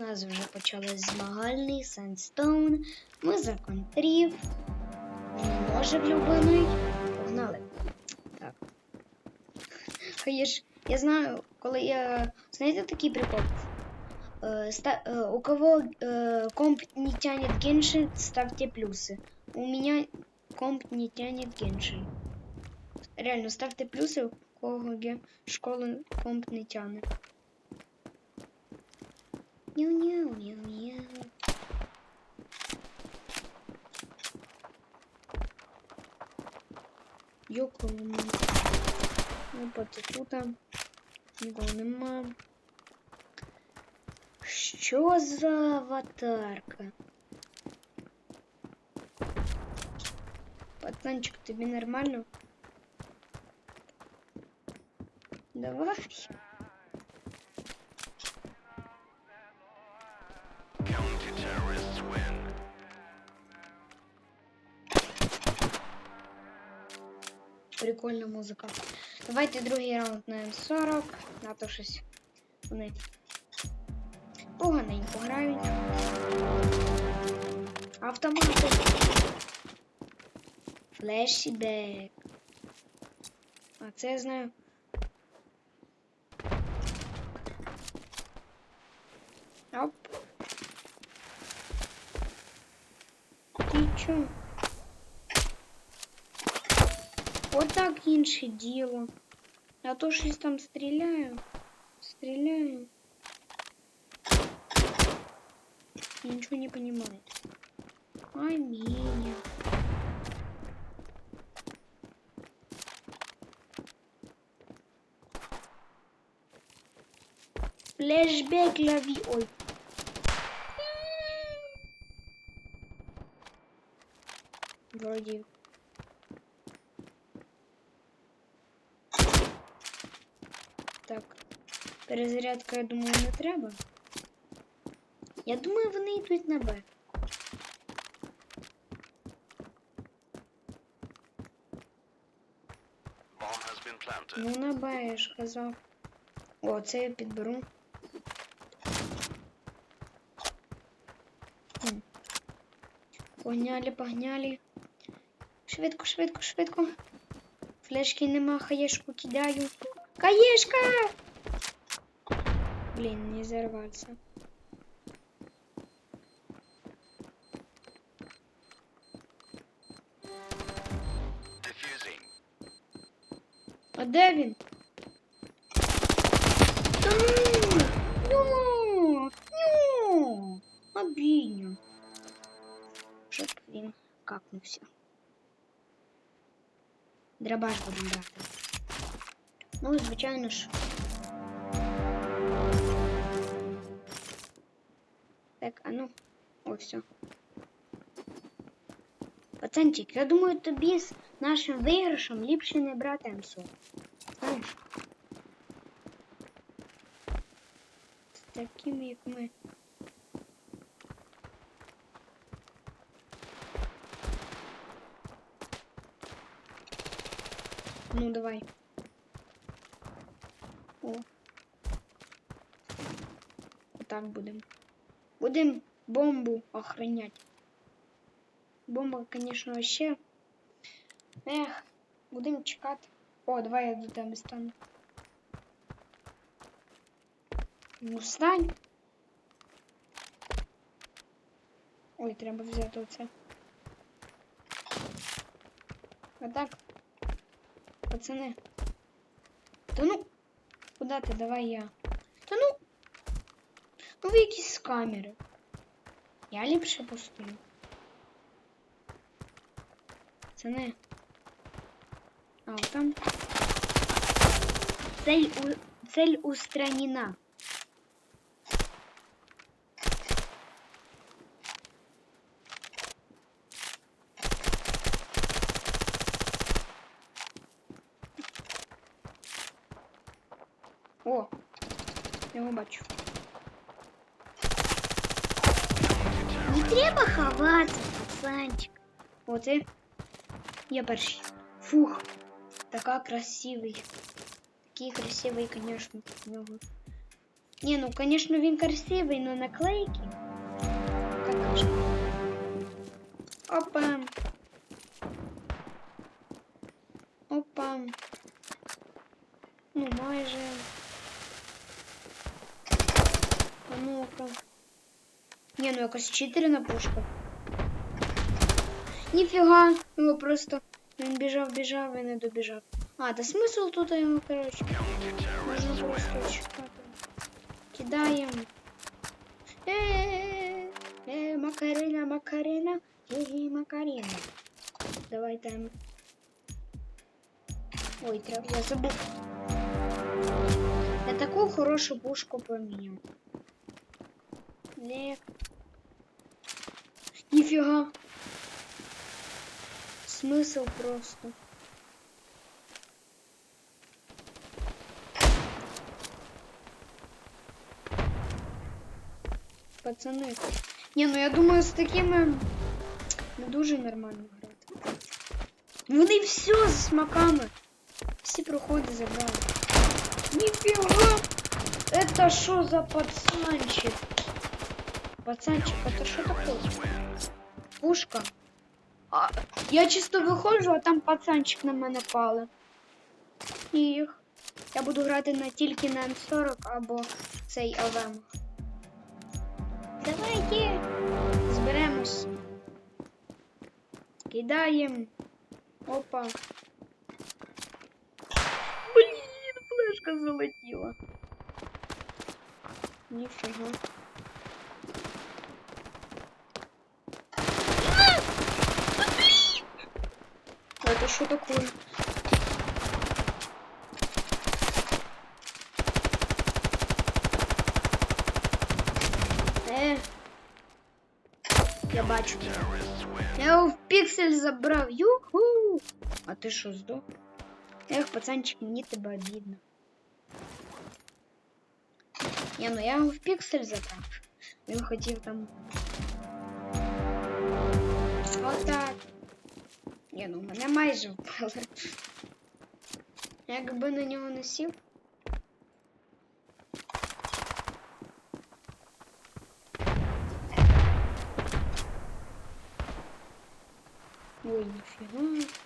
нас вже почалось змагальний Сандстоун. Ми за контрів. Може влюблений. Погнали. Так. Я ж, я знаю, коли я. Знаєте такий прикол? Э, ста- э, у кого э, комп не тянет Геншин, ставьте плюсы. У меня комп не тянет Геншин. Реально, ставьте плюсы, у кого ге- школу комп не тянет. Няу-няу-няу-няу. Йокому. Ну, поки тут нікого нема. Що за аватарка? Пацанчик, тобі нормально? Давай. Прикольна музика. Давайте другий раунд на М40. На то щось вони поганенько грають. Автомати. Флешбек. А це я знаю. Оп. Ти чо? Отак інше діло. А то щось там стріляю. Стріляю. І нічого не понимаю. Ай, Міня. Флешбек лови. Ой. Вроде Так. Перезарядка, я думаю, не треба. Я думаю, вони йдуть на Б. Ну, на Б, я ж казав. О, це я підберу. Хм. Погнали, погнали. Швидко, швидко, швидко. Флешки нема, хаєшку кидаю. Хаєшка! Блін, не зарваться. Diffusing. А де він? Та ну! Ну! Ну! Обідньо. Щоб він капнувся. Драбаш будемо брати. Ну, звичайно ж. Так, а ну. О, все. Пацанчик, я думаю, тобі з нашим виграшем ліпше не брати МСО. Знаєш? З таким, як ми. Ну, давай. О. Отак будемо. Будемо бомбу охранять. Бомба, конечно, вообще. Ех, будемо чекати. О, давай я до тебе стану. Ну, встань. Ой, треба взяти оце. А так. Пацани. Та ну. Куда ти? Давай я. Та ну. Ну ви якісь з. Я ліпше постою. Пацани. А, вот там. Цель, у... Цель устранена. Бачу. Не треба ховатися, пацанчик. Оце я перший. Фух, така красивий. Такий красивий, конечно, нього Не, ну, конечно, він красивий, но наклейки. Какашка. Опа. Опа. Ну, майже. А ну-ка. Не, ну якось читерна пушка. Ніфіга, його просто він біжав, біжав і не добіжав. А, та смисл тут його, коротше. Можна просто чекати. Кидаємо. Е, е, Макарина, Макарина, е, Макарина. Давай там. Ой, треба, я забув. Я таку хорошу пушку поміняв. Не. Ніфіга. Смисл просто. Пацани. Не, ну я думаю, з такими не дуже нормально грати. Вони все з смаками. Всі проходи забрали. Ніфіга! Это що за пацанчик? Пацанчик, это що таке? Пушка. А, я чисто виходжу, а там пацанчик на мене пали. Їх. Я буду грати на тільки на М40 або цей АВМ. Давайте зберемось. Кидаємо. Опа. Блін, флешка залетіла. Ніфіга. Это что такое? Е. Я бачу. Я його в піксель забрав. Юху. А ти що здох? Ех, пацанчик, мені тебе обідно. Ні, ну я його в піксель забрав. Він хотів там. Отак. Ні, ну мене майже впало. Якби на нього не сів. Ой, ніфіга.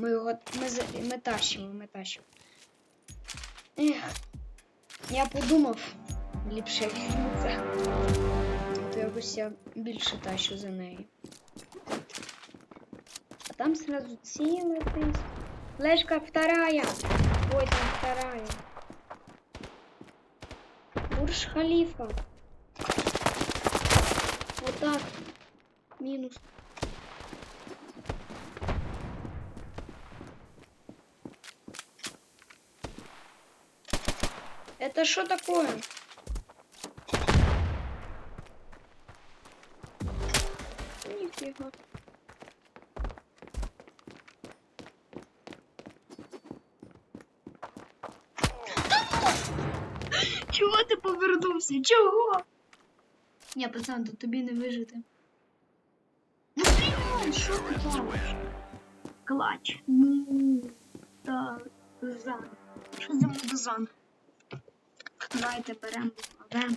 Ми його ми, ми тащимо, ми тащимо. Ех, я подумав, ліпше візьму це. То якось я більше тащу за нею. А там сразу ціле тись. Флешка вторая. Ой, там вторая. Бурж Халифа. Вот так. Это что такое? Нифига. Чого ти повернувся? Чого? Ні, пацан, тут тобі не вижити. Ну, блін, що ти робиш? Клач. Ну, та, зан. Що за мудозан? Давайте беремо АВМ.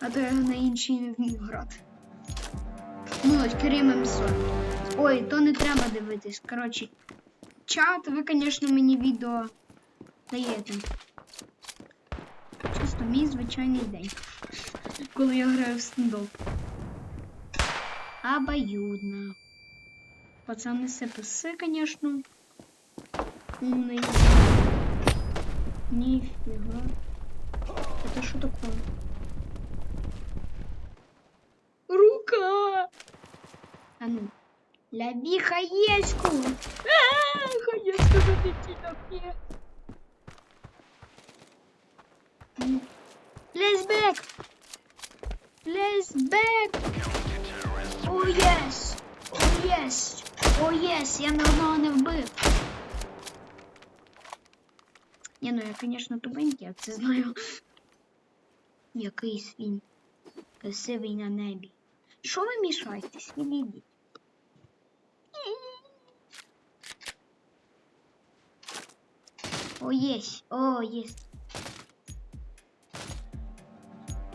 А то я на іншій не вмію грати. Ну, Керім М40. Ой, то не треба дивитись. Коротше, чат, ви, звісно, мені відео даєте. Чисто мій звичайний день. Коли я граю в стендоп. Обоюдно. Пацаны СПС, конечно. Умные. Нифига. Это что такое? Рука! А ну. Лови хаечку! А, Хаечка залетела мне. М. Флешбэк! Флешбек! County-terrorists О, єс! О, єс! О, єс! Я ні одного не вбив. Ні, ну я, звісно, тупенький, я це знаю. Якийсь він красивий на небі. Що ви мішаєтесь? Відійдіть. О, єсть, о, єсть.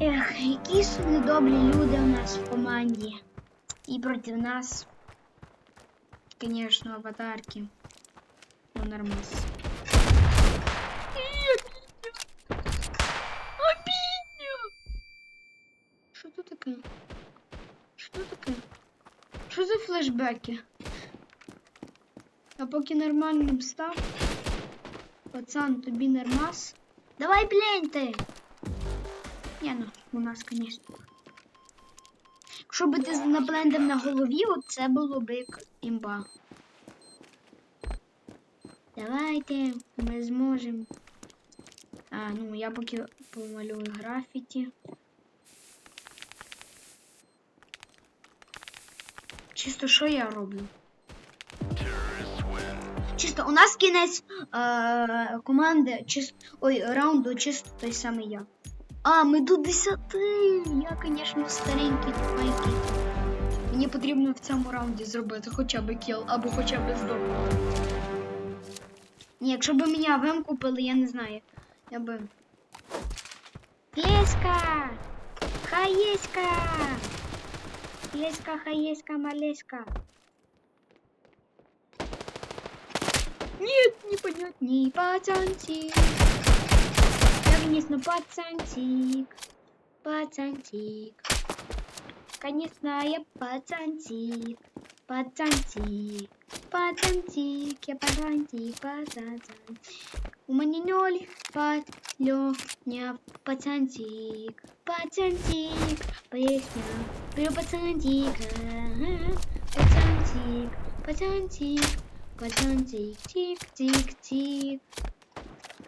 Ех, які ж недобрі люди у нас в команді. І проти нас, конечно, аватарки. Ну, нормас. Обідня! Що тут таке? Що тут таке? Що за флешбеки? А поки нормальним став. Пацан, тобі нормас. Давай бляньте! Ні, ну, у нас, конечно. Якщо би ти наблендив на голові, от це було б як імба. Давайте, ми зможемо. А, ну я поки помалюю графіті. Чисто що я роблю? Чисто у нас кінець е- команди, чисто, ой, раунду чисто той самий я. А, ми до 10. Я, звісно, старенький тупенький. Мені потрібно в цьому раунді зробити хоча б кіл або хоча б здобути. Ні, якщо б мені АВМ купили, я не знаю. Я би. Леська! Хаєська! Леська, хаєська, малеська. Нет, непонятный пацанчик. Я конечно пацанчик. Пацанчик. Конечно, я пацанчик. Пацанчик. Пацанчик. Я пацанчик, пацанчик. У меня ноль патлёня пацанчик. Пацанчик. Песня про пацанчика. Пацанчик. Пацанчик. Пацанчик, тик-тик-тик.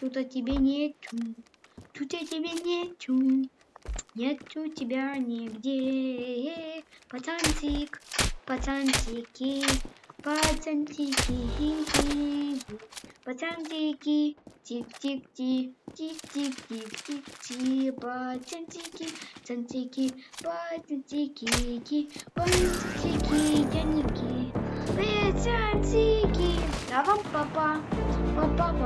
Тут о тебе нету, тут о тебе нету, нету тебя нигде. Пацанчик, пацанчики, пацанчики, пацанчики, тик-тик-ти, тик-тик-тик-тик-ти, пацанчики, пацанчики, пацанчики, пацанчики, тяники. Пацанчики. А вам папа. Папа, папа.